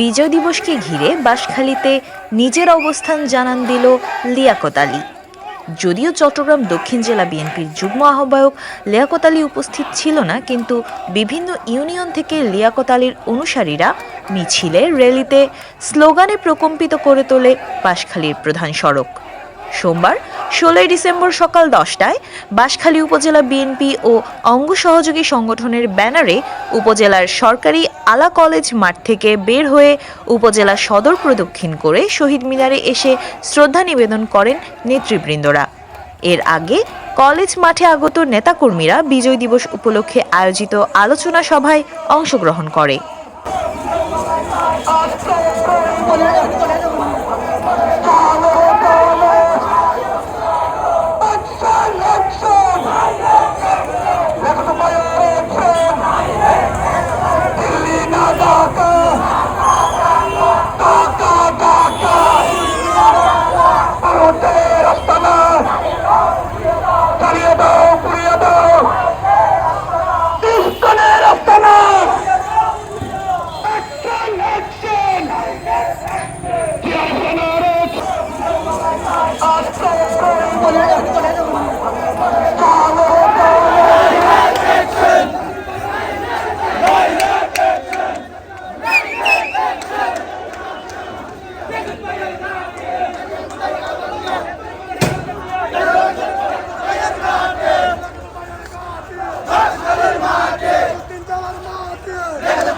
বিজয় দিবসকে ঘিরে বাঁশখালীতে নিজের অবস্থান জানান দিল লিয়াকত আলী। যদিও চট্টগ্রাম দক্ষিণ জেলা বিএনপির যুগ্ম আহ্বায়ক লিয়াকত আলী উপস্থিত ছিল না, কিন্তু বিভিন্ন ইউনিয়ন থেকে লিয়াকত আলীর অনুসারীরা মিছিলে, র্যালিতে স্লোগানে প্রকম্পিত করে তোলে বাঁশখালীর প্রধান সড়ক। সোমবার, ষোলোই ডিসেম্বর সকাল দশটায় বাঁশখালী উপজেলা বিএনপি ও অঙ্গ সহযোগী সংগঠনের ব্যানারে উপজেলার সরকারি আলা কলেজ মাঠ থেকে বের হয়ে উপজেলা সদর প্রদক্ষিণ করে শহীদ মিনারে এসে শ্রদ্ধা নিবেদন করেন নেতৃবৃন্দরা। এর আগে কলেজ মাঠে আগত নেতাকর্মীরা বিজয় দিবস উপলক্ষে আয়োজিত আলোচনা সভায় অংশগ্রহণ করে।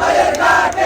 vai.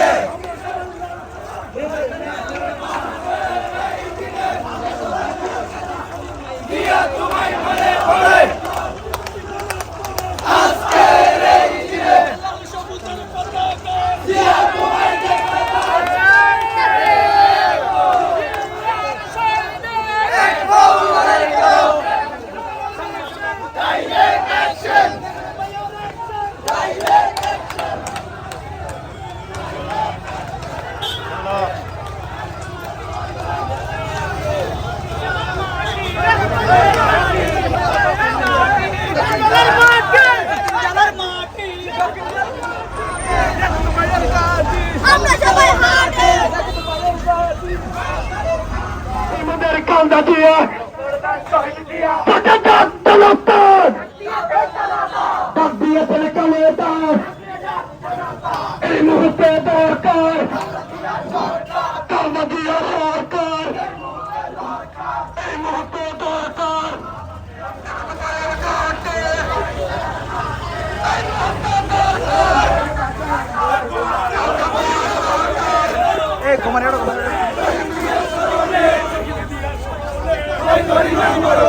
সম্মান জাতিয়ে এই এই মুহূর্তে দরকার। এই করিমা মরো